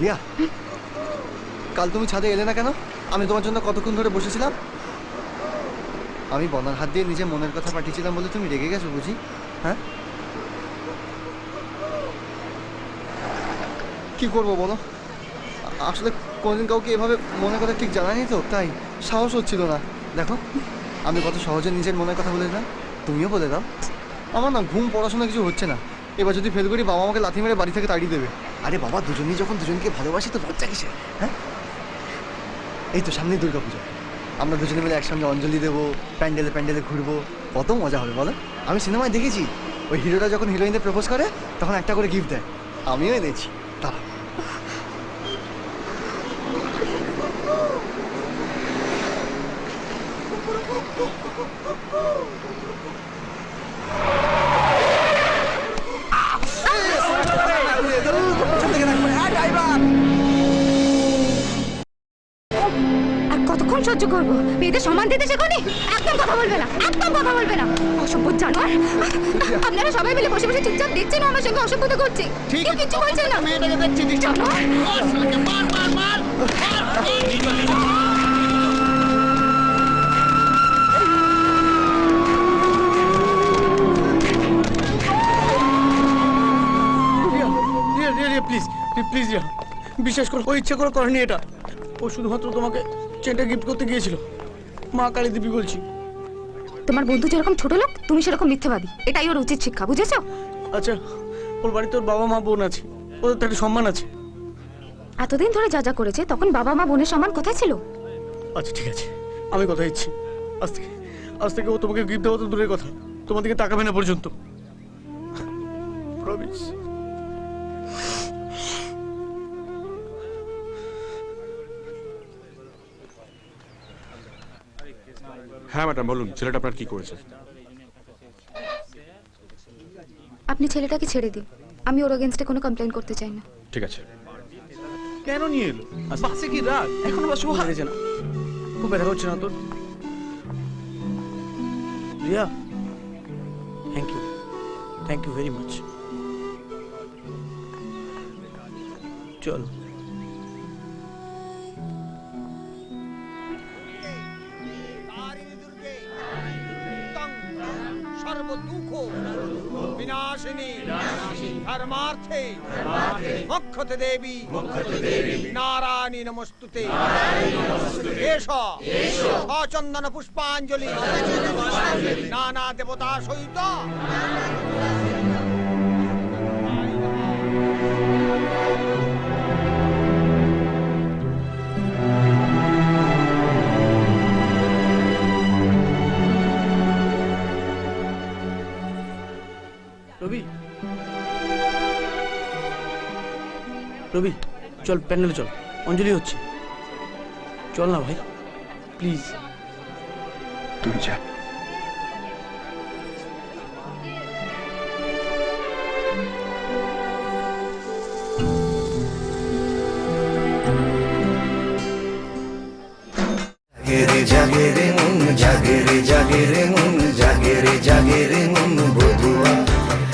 রিয়া, কাল তুমি ছাদে এলে না কেন? আমি তোমার জন্য কতক্ষণ ধরে বসেছিলাম? আমি বনার হাত দিয়ে নিজের মনের কথা পাঠিয়েছিলাম বলে তুমি রেগে গেছো বুঝি? হ্যাঁ? কি করব বলো? আসলে কোনোদিন কাউকে এভাবে মনের কথা ঠিক জানানি তো, তাই সাহস হচ্ছিল না। দেখো, আমি কত সহজে নিজের মনের কথা বলে দিলাম, তুমিও বলে দাও। আমার না ঘুম, পড়াশোনা কিছু হচ্ছে না। এবার যদি ফেল করি বাবা আমাকে লাথি মেরে বাড়ি থেকে তাড়িয়ে দেবে। আরে বাবা, দুজনেই যখন দুজনকে ভালোবাসি তো লজ্জা কিসে হ্যাঁ? এই তো সামনেই দুর্গা পুজো। আমরা দুজনে মিলে একসঙ্গে অঞ্জলি দেবো, প্যান্ডেলে প্যান্ডেলে ঘুরবো। কত মজা হবে বলো? আমি সিনেমায় দেখেছি, ওই হিরোটা যখন হিরোইনদের প্রপোজ করে, তখন একটা করে গিফট দেয়। আমিও এনেছি। তারা কতক্ষণ সহ্য করব। মেয়েদের সম্মান দিতে শেখনি? একদম কথা বলবে না। একদম কথা বলবে না। অসভ্য জানোয়ার। আপনারা সবাই মিলে বসে বসে চুপচাপ দেখছেন আমার সঙ্গে অসভ্যতা করছে। কেউ কিচ্ছু বলছেন না। মেয়েটাকে দেখছি জানোয়ার। প্লিজ প্লিজ বিশ্বাস করো ও ইচ্ছে করে করেনি এটা। ও শুধুমাত্র তোমাকে চেনটা গিফট করতে গিয়েছিল। মা কালী দেবী বলছি। তোমার বন্ধু যেরকম ছোট লোক তুমি সেরকম মিথ্যাবাদী। এটাই ওর উচিত শিক্ষা বুঝেছ? আচ্ছা ওর বাড়িতে ওর বাবা মা বোন আছে। ওদের তো একটা সম্মান আছে। এতদিন ধরে যা যা করেছে তখন বাবা মা বোনের সম্মান কোথায় ছিল? আচ্ছা ঠিক আছে। আমি কথা দিচ্ছি। আজ থেকে আজ থেকে ও তোমাকে গিফট দেওয়া তো দূরের কথা। তোমার দিকে তাকাবে না পর্যন্ত। প্রমিস হ্যাঁ ম্যাডাম বলুন ছেলেটা আপনার কি করেছে? আপনি ছেলেটাকে ছেড়ে দিন। আমি ওর এগেনস্টে কোনো কমপ্লেন করতে চাই না। ঠিক আছে। কেন নিয়ে এলো? বাসে কি রাত এখনও বাসে হারিয়েছে না। খুব ব্যথা হচ্ছে না তোর? Riya thank you thank you very much চল। সর্বদুঃখ বিনাশিনী। ধর্মার্থে মোক্ষতে দেবী। নারায়ণী নমস্তুতে। এষ অচন্দন পুষ্পাঞ্জলি। নানা দেবতা সহিত। রবি চল প্যান্ডেলে চল। অঞ্জলি হচ্ছে। চল না ভাই প্লিজ তুই যা। জাগেরে মন জাগেরে জাগেরে মন জাগে রে মন বধুয়া।